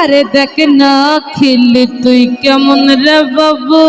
আরে দেখ না খেললি তুই কেমন রে বাবু?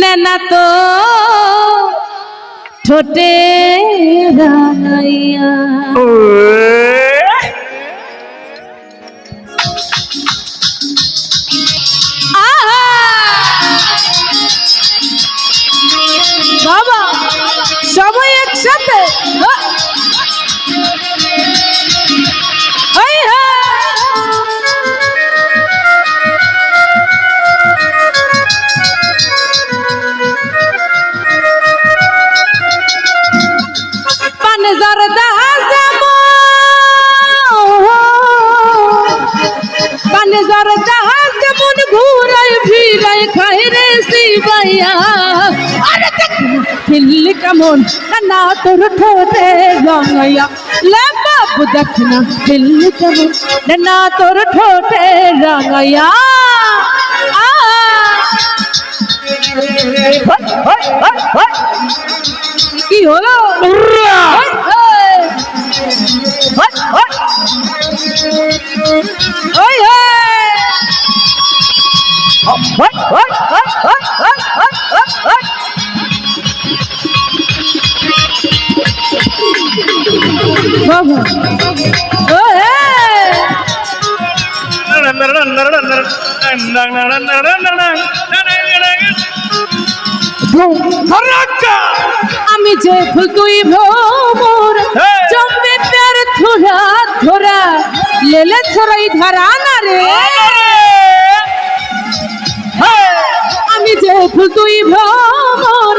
নানা তো ঠোঁটে রাঙাইয়া। জরদা যেমন ঘুরাই ফিরাই খাই রে শিবাইয়া আরে দেখ খিল কেমন? না তোর ঠোঁটে রঙাইয়া। লে বাবু দেখ না খিল কেমন? না তোর ঠোঁটে রঙাইয়া। কি হলো? বাবা। আমি যে ফুল তুই হ্যাঁ। জমবে প্যার থোড়া থোড়া লেলে ছড়াই ধরা না রে আমি যে ফুল তুই ভোমর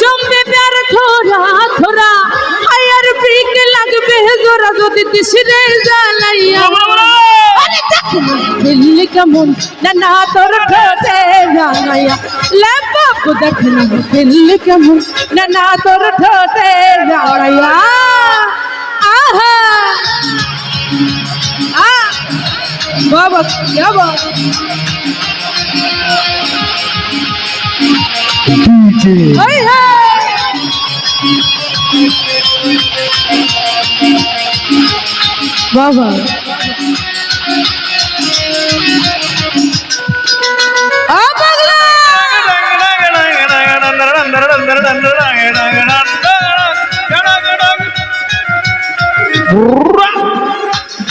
জমবে প্যার থোড়া থোড়া যদি দিশরে জ্বালাইয়া। আরে দিল্লি কেমন? না না তোর ঠোঁটে রাঙাইয়া লে বাবু দেখ না দিল্লি কেমন? না না তোর ঠোঁটে রাঙাইয়া আহা! আ! বাবা বাবা। ওই বাবা আ পাগলা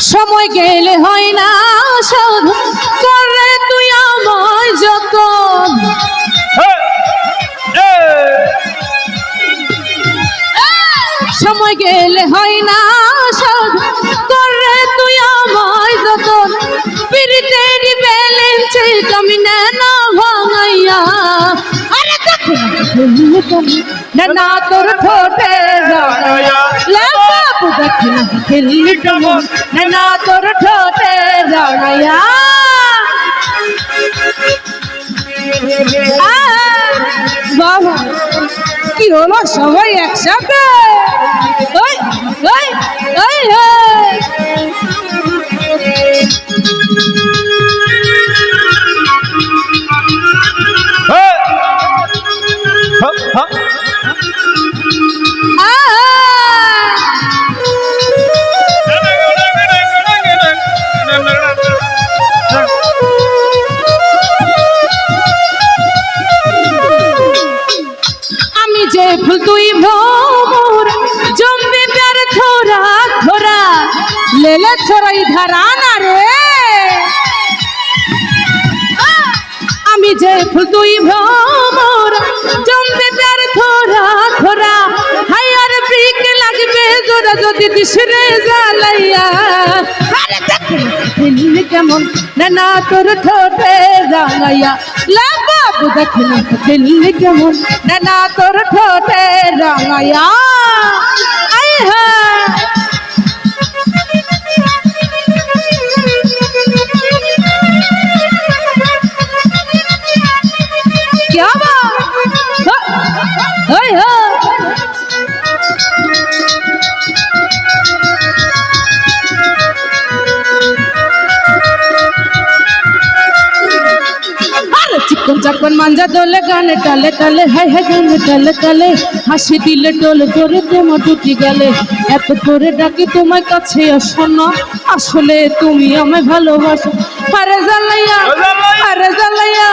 সময় গেলে হয় না শোধ করে তুই আমায় যত সময় গেলে হয় না না না তোর ঠোঁটে বাবু দেখ খেললি কেমন? না না তোর ঠোঁটে রাঙাইয়া বাবা কি হলো সবাই একসাথে? ওই ওই ওই। লেলে ছড়াই ধারা না রে। আমি যে ফুল তুই ভোমর, জমবে প্যার থোরা থোরা হায়ার ব্রিক লাগবে জোরা যদি দিশরে জ্বালাইয়া। আরে দেখ দিল কেমন না না তোর ঠোঁটে রাঙাইয়া লা বাবু দেখ না দিল কেমন না না তোর ঠোঁটে রাঙাইয়া আই হ্যাঁ। যখন মাঞ্জা দোলে গানে টালে টালে হাই হাই গানে টালে টালে হাসি দিলে ডোলে করে তোমার দুটি গালে এত করে ডাকি তোমার কাছে আসো না আসলে তুমি আমায় ভালোবাসো আরে জ্বালাইয়া আরে জ্বালাইয়া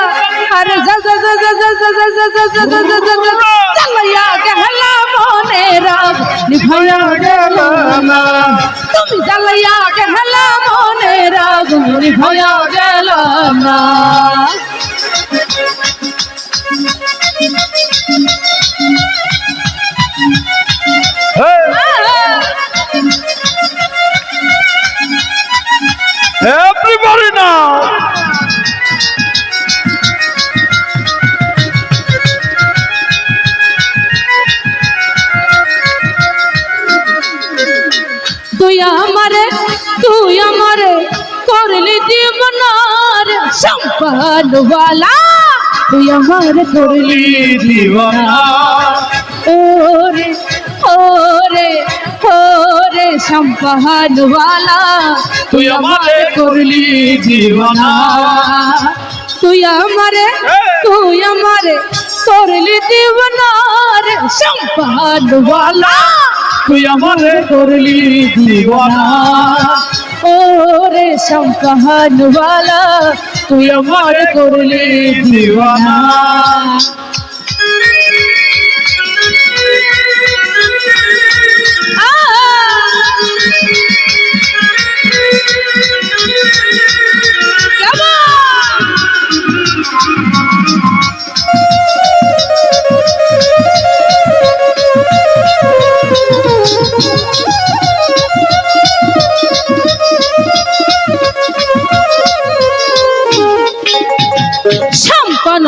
আরে যা যা যা যা যা যা যা যা যা যা যা যা যা জ্বালাইয়া গেলা মনে রাগ নিভাইয়া গেল না তুমি জ্বালাইয়া গেলা মনে রাগ নিভাইয়া গেল না Everybody now! তুই আমারে তুই আমারে করলি জীবনার সম্পানওয়ালা তুই আমারে করলি দিওয়ানা ওরে ওরে ওরে সম্পানওয়ালা তুই আমারে করলি দিওয়ানা তুই আমারে তুই আমারে করলি দিওয়ানা জীবনার সম্পানওয়ালা তুই আমারে করলি দিওয়ানা ওরে সম্পানওয়ালা তুই আমার করলি দিওয়ানা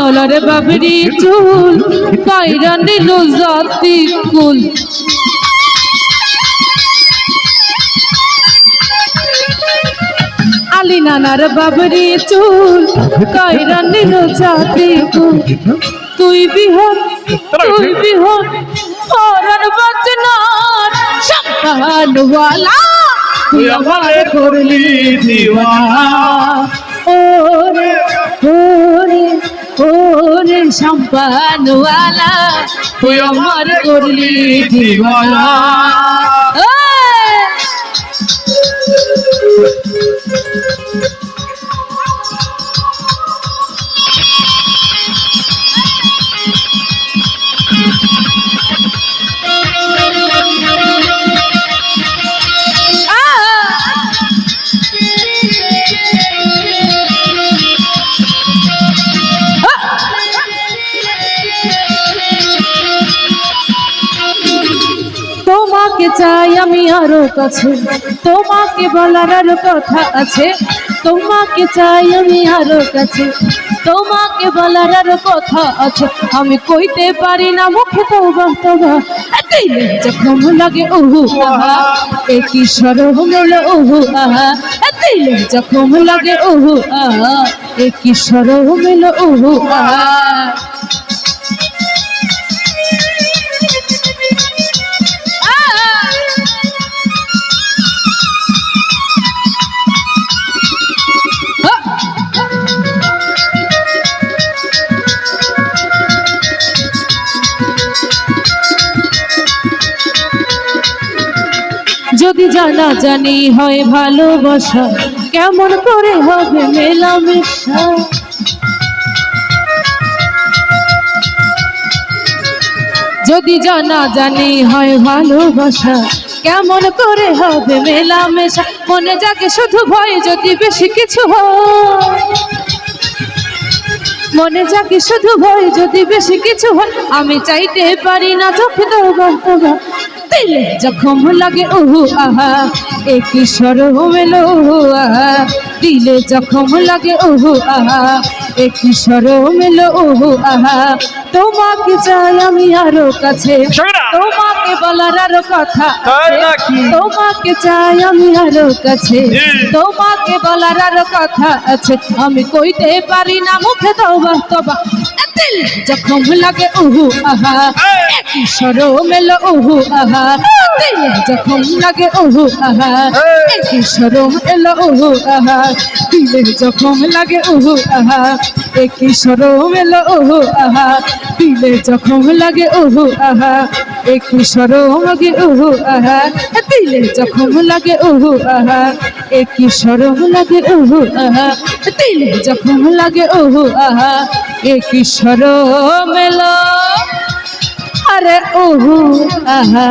সম্পানলার বাবরি চুল কয়রা নিল জাতি কুল আলি নানার বাবরি চুল কয়রা নিল জাতি কুল তুই বিহন তুই বিহন পরান বচনার সম্পানওয়ালা তুই আমারে করলি ওরে ওরে সম্পানওয়ালা তুই আমার করলি দিওয়ানা চাই আমি আরও কাছে। তোমাকে বলার আরও কথা আছে। তোমাকে চাই আমি আরও কাছে। তোমাকে বলার আরও কথা আছে। আমি কইতে পারি না মুখে তো দিলে যখন লাগে ওহু, আহা। একই সরহ মেলো ওহু, আহা। দিলে যখন লাগে ওহু, আহা। একই সরহ মেলো ওহু, আহা। যদি জানা জানি হয় ভালোবাসা, কেমন করে হবে মেলামেশা? যদি জানা জানি হয় ভালোবাসা, কেমন করে হবে মেলামেশা? মনে যাকে শুধু ভয় যদি বেশি কিছু হয়। মনে যাকে শুধু ভয় যদি বেশি কিছু হয়, আমি চাইতে পারি না চোখে বাস্তবা দিলে জখম লাগে ওহু আহা একই স্বর মেলো আহা। দিলে জখম লাগে ওহু আহা একই স্বর মেলো ওহু আহা। তোমাকে চাই আমি আরও কাছে! তোমাকে বলার আরও কথা? তোমাকে চাই আমি আরও কাছে। তোমাকে বলার আরও কথা আছে। আমি কইতে পারি না মুখে তো বাস্তবা দিল জখম লাগে উহু আহা। একই স্বর মেলো উহু আহা। দিল জখম লাগে উহু আহা। একই স্বর মেলো উহু আহা। দিল জখম লাগে উহু আহা। একই সরম এলো, ওহো, আহা। দিলে জখম লাগে, ওহো, আহা। একই সরম লাগে ওহো, আহা। দিলে জখম লাগে, ওহো, আহা। একই সরম লাগে, ওহো, আহা। দিলে জখম লাগে, ওহো, আহা। একই সরম এলো, আরে, ওহো, আহা।